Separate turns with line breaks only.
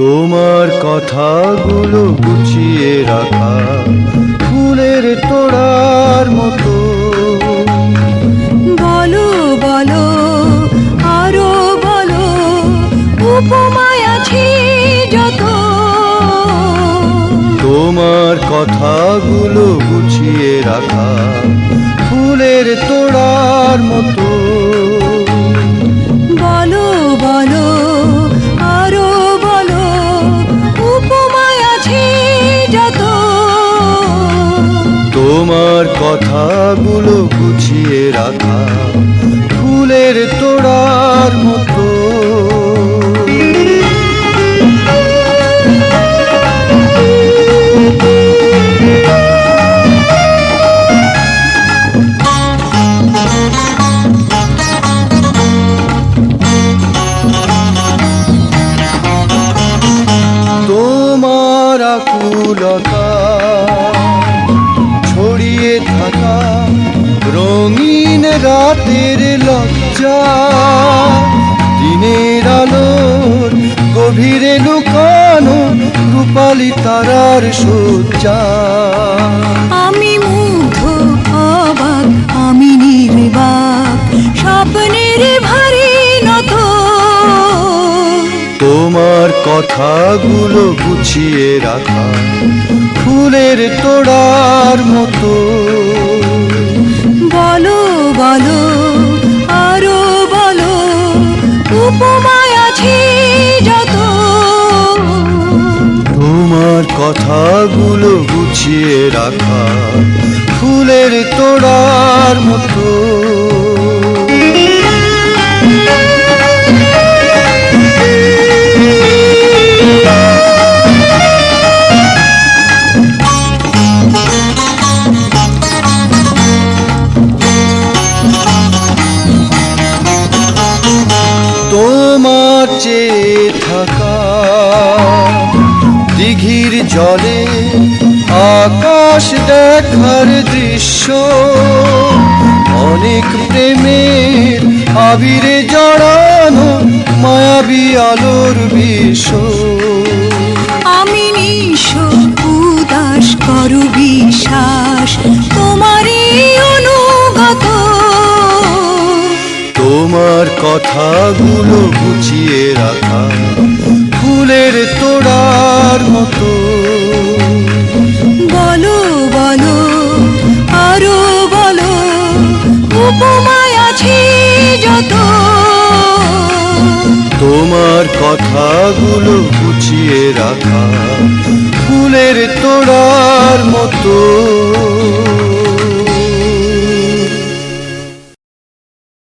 তোমার কথাগুলো গুছিয়ে রাখা ফুলের তোড়ার মতো।
বলো বলো আরও বলো উপমায় আছে যত।
তোমার কথাগুলো গুছিয়ে রাখা ফুলের তোড়ার মতো।
বলো বলো
তোমার কথাগুলো গুছিয়ে রাখা ফুলের তোড়ার মতো। তোমার আকুলতা রঙিন রাতের লজ্জা দিনের আলোর গভীরে লুকানো রূপালি তারার সজ্জা
আমি মুগ্ধ অবাক আমি নির্বাক স্বপ্নের ভারী নত।
তোমার কথাগুলো গুছিয়ে রাখা ফুলের তোড়ার মতো
উপমায় আছি যত।
তোমার কথাগুলো গুছিয়ে রাখা ফুলের তোড়ার মতো। তোমার চেয়ে থাকা। দিঘির জলে আকাশ দেখার দৃশ্য। অনেক প্রেমের আবিরে জড়ানো মায়াবী আলোর বিশ্ব
আমি নিশ উদাস করু বিশ্বাস।
কথাগুলো গুছিয়ে রাখা ফুলের তোড়ার মতো।
বলো বলো আরও বলো উপমায় আছে যত।
তোমার কথাগুলো গুছিয়ে রাখা ফুলের তোড়ার মতো।